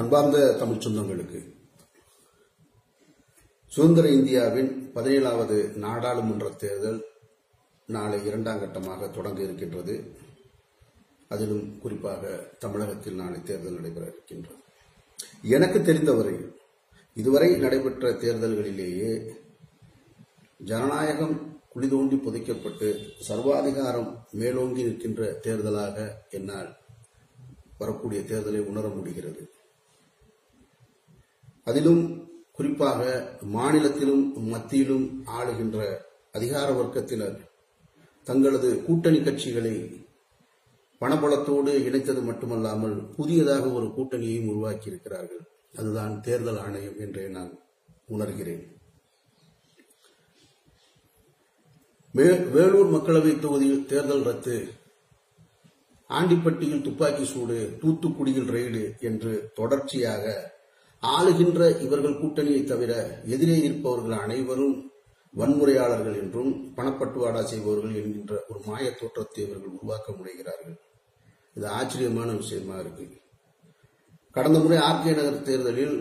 அன்பார்ந்த தமிழ் சொந்தங்களுக்கு சுதந்திர இந்தியாவின் பதினேழாவது நாடாளுமன்ற தேர்தல் நாளை இரண்டாம் கட்டமாக தொடங்க இருக்கின்றது. அதிலும் குறிப்பாக தமிழகத்தில் நாளை தேர்தல் நடைபெற இருக்கின்றது. எனக்கு தெரிந்தவரை இதுவரை நடைபெற்ற தேர்தல்களிலேயே ஜனநாயகம் குளிதோண்டி புதைக்கப்பட்டு சர்வாதிகாரம் மேலோங்கி நிற்கின்ற தேர்தலாக என்னால் வரக்கூடிய தேர்தலை உணர முடிகிறது. அதிலும் குறிப்பாக மாநிலத்திலும் மத்தியிலும் ஆளுகின்ற அதிகார வர்க்கத்தினர் தங்களது கூட்டணி கட்சிகளை பணபலத்தோடு இணைத்தது மட்டுமல்லாமல் புதியதாக ஒரு கூட்டணியையும் உருவாக்கி இருக்கிறார்கள் அதுதான் தேர்தல் ஆணையம் என்றே நான் உணர்கிறேன். வேலூர் மக்களவை தொகுதியில் தேர்தல் ரத்து. ஆண்டிப்பட்டியில் துப்பாக்கி சூடு தூத்துக்குடியில் ரெய்டு என்று தொடர்ச்சியாக ஆளுகின்ற இவர்கள் கூட்டணியை தவிர எதிரே இருப்பவர்கள் அனைவரும் வன்முறையாளர்கள் என்றும் பணப்பட்டுவாடா செய்பவர்கள் என்கின்ற ஒரு மாய தோற்றத்தை இவர்கள் உருவாக்க முனைகிறார்கள். இது ஆச்சரியமான விஷயமா இருக்கு. கடந்த முறை ஆர்கே நகர் தேர்தலில்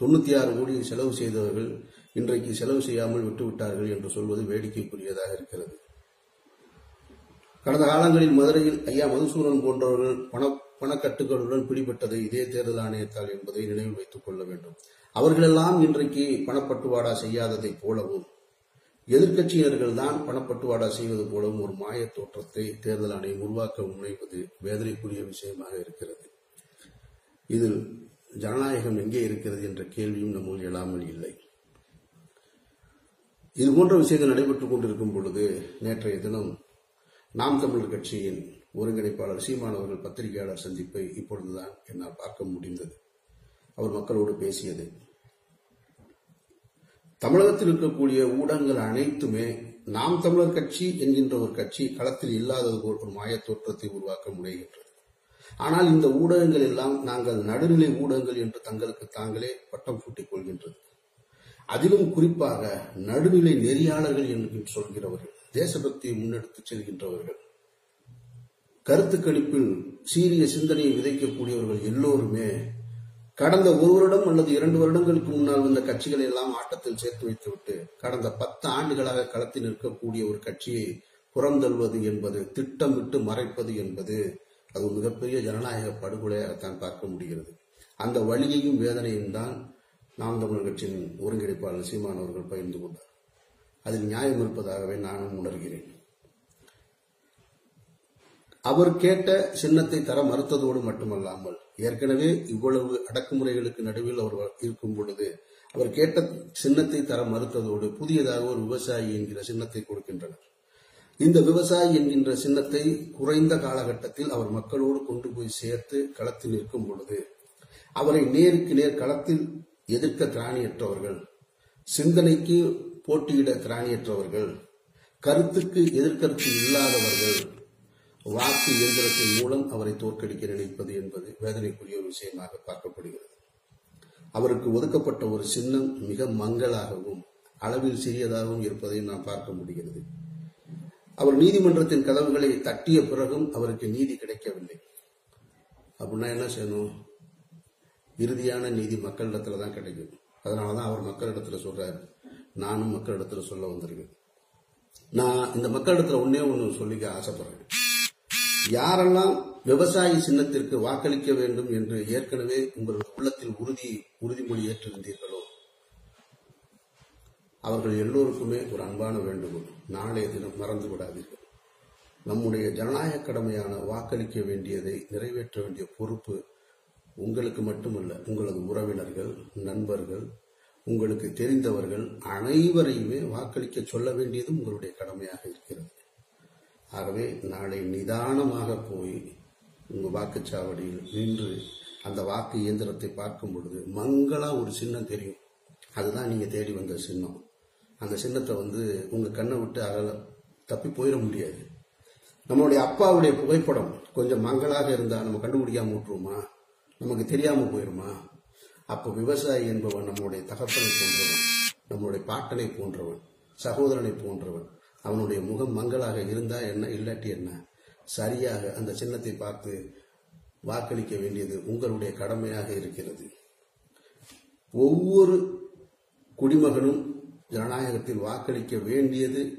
தொண்ணூத்தி ஆறு கோடி செலவு செய்தவர்கள் இன்றைக்கு செலவு செய்யாமல் விட்டுவிட்டார்கள் என்று சொல்வது வேடிக்கைக்குரியதாக இருக்கிறது. கடந்த காலங்களில் மதுரையில் ஐயா மதுசூரன் போன்றவர்கள் பண பணக்கட்டுகளுடன் பிடிபட்டது இதே தேர்தல் ஆணையத்தால் என்பதை நினைவில் வைத்துக் கொள்ள வேண்டும். அவர்களெல்லாம் இன்றைக்கு பணப்பட்டுவாடா செய்யாததைப் போலவும் எதிர்க்கட்சியினர்கள் தான் பணப்பட்டுவாடா செய்வது போலவும் ஒரு மாயத் தோற்றத்தை தேர்தல் ஆணையம் உருவாக்க முனைவது வேதனைக்குரிய விஷயமாக இருக்கிறது. இதில் ஜனநாயகம் எங்கே இருக்கிறது என்ற கேள்வியும் நம்முள் எழாமல் இல்லை. இது போன்ற விஷயங்கள் நடைபெற்றுக் கொண்டிருக்கும் பொழுது நேற்றைய தினம் நாம் தமிழர் கட்சியின் ஒருங்கிணைப்பாளர் சீமான் அவர்கள் பத்திரிகையாளர் சந்திப்பை இப்பொழுதுதான் என்னால் பார்க்க முடிந்தது. அவர் மக்களோடு பேசியது. தமிழகத்தில் இருக்கக்கூடிய ஊடகங்கள் அனைத்துமே நாம் தமிழர் கட்சி என்கின்ற ஒரு கட்சி களத்தில் இல்லாதது போல் ஒரு மாய தோற்றத்தை உருவாக்க முனைகின்றது. ஆனால் இந்த ஊடகங்கள் எல்லாம் நாங்கள் நடுநிலை ஊடகங்கள் என்று தங்களுக்கு தாங்களே பட்டம் சூட்டிக் கொள்கின்றது. அதிலும் குறிப்பாக நடுநிலை நெறியாளர்கள் என்று சொல்கிறவர்கள் தேசபக்தியை முன்னெடுத்துச் செல்கின்றவர்கள் கருத்து கணிப்பில் சீரிய சிந்தனையை விதைக்கக்கூடியவர்கள் எல்லோருமே கடந்த ஒரு வருடம் அல்லது இரண்டு வருடங்களுக்கு முன்னால் வந்த கட்சிகளை எல்லாம் ஆட்டத்தில் சேர்த்து வைத்துவிட்டு கடந்த பத்து ஆண்டுகளாக களத்தில் நிற்கக்கூடிய ஒரு கட்சியை புறந்தள்வது என்பது திட்டமிட்டு மறைப்பது என்பது அது மிகப்பெரிய ஜனநாயக படுகொலையாகத்தான் பார்க்க முடிகிறது. அந்த வழியையும் வேதனையும் தான் நாம் தமிழர் கட்சியின் ஒருங்கிணைப்பாளர் சீமான் அவர்கள் பகிர்ந்து கொண்டார். அதில் நியாயம் இருப்பதாகவே நானும் உணர்கிறேன். அவர் கேட்ட சின்னத்தை தர மறுத்ததோடு மட்டுமல்லாமல் ஏற்கனவே இவ்வளவு அடக்குமுறைகளுக்கு நடுவில் அவர் இருக்கும் பொழுது அவர் கேட்ட சின்னத்தை தர மறுத்ததோடு புதியதாக ஒரு விவசாயி என்கிற சின்னத்தை கொடுக்கின்றனர். இந்த விவசாயி என்கின்ற சின்னத்தை குறைந்த காலகட்டத்தில் அவர் மக்களோடு கொண்டு போய் சேர்த்து களத்தில் நிற்கும் பொழுது அவரை நேருக்கு நேர் களத்தில் எதிர்க்க திராணியற்றவர்கள் சிந்தனைக்கு போட்டியிட திராணியற்றவர்கள் கருத்துக்கு எதிர்கருத்து இல்லாதவர்கள் வாக்கு இயந்திரத்தின் மூலம் அவரை தோற்கடிக்க நினைப்பது என்பது வேதனைக்குரிய ஒரு விஷயமாக பார்க்கப்படுகிறது. அவருக்கு ஒதுக்கப்பட்ட ஒரு சின்னம் மிக மங்களாகவும் அளவில் சிறியதாகவும் இருப்பதை நாம் பார்க்க முடிகிறது. அவர் நீதிமன்றத்தின் கதவுகளை தட்டிய பிறகும் அவருக்கு நீதி கிடைக்கவில்லை. அப்படின்னா என்ன செய்யணும்? இறுதியான நீதி மக்களிடத்துல தான் கிடைக்கும். அதனாலதான் அவர் மக்களிடத்துல சொல்றாரு. நானும் மக்களிடத்துல சொல்ல வந்திருக்கேன். நான் இந்த மக்களிடத்துல ஒன்னே ஒன்று சொல்லிக்க ஆசைப்படுறேன். யாரெல்லாம் விவசாயி சின்னத்திற்கு வாக்களிக்க வேண்டும் என்று ஏற்கனவே உங்கள் உள்ளத்தில் உறுதி உறுதிமொழி ஏற்றிருந்தீர்களோ? அவர்கள் எல்லோருக்குமே ஒரு அன்பான வேண்டுகோள். நாளைய தினம் மறந்து விடாதீர்கள். நம்முடைய ஜனநாயக கடமையான வாக்களிக்க வேண்டியதை நிறைவேற்ற வேண்டிய பொறுப்பு உங்களுக்கு மட்டுமல்ல உங்களது உறவினர்கள் நண்பர்கள் உங்களுக்கு தெரிந்தவர்கள் அனைவரையுமே வாக்களிக்க சொல்ல வேண்டியதும் உங்களுடைய கடமையாக இருக்கிறது. ஆகவே நாளை நிதானமாக போய் உங்க வாக்குச்சாவடியில் நின்று அந்த வாக்கு இயந்திரத்தை பார்க்கும் பொழுது மங்களா ஒரு சின்னம் தெரியும். அதுதான் நீங்க தேடி வந்த சின்னம். அந்த சின்னத்தை வந்து உங்க கண்ணை விட்டு அகல தப்பி போயிட முடியாது. நம்மளுடைய அப்பாவுடைய புகைப்படம் கொஞ்சம் மங்களாக இருந்தா நம்ம கண்டுபிடிக்காம விட்டுருமா நமக்கு தெரியாம போயிருமா? அப்ப விவசாயி என்பவன் நம்முடைய தகப்பனை போன்றவன் நம்முடைய பாட்டனை போன்றவன் சகோதரனை போன்றவன் அவனுடைய முகம் மங்களாக இருந்தா என்ன இல்லாட்டி என்ன? சரியாக அந்த சின்னத்தை பார்த்து வாக்களிக்க வேண்டியது உங்களுடைய கடமையாக இருக்கிறது. ஒவ்வொரு குடிமகனும் ஜனநாயகத்தில் வாக்களிக்க வேண்டியது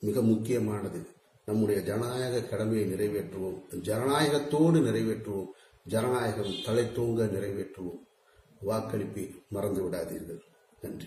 மிக முக்கியமானது. நம்முடைய ஜனநாயக கடமையை நிறைவேற்றுவோம். ஜனநாயகத்தோடு நிறைவேற்றுவோம். ஜனநாயகம் தலைத்தூங்க நிறைவேற்றுவோம். வாக்களிப்பை மறந்து விடாதீர்கள். நன்றி.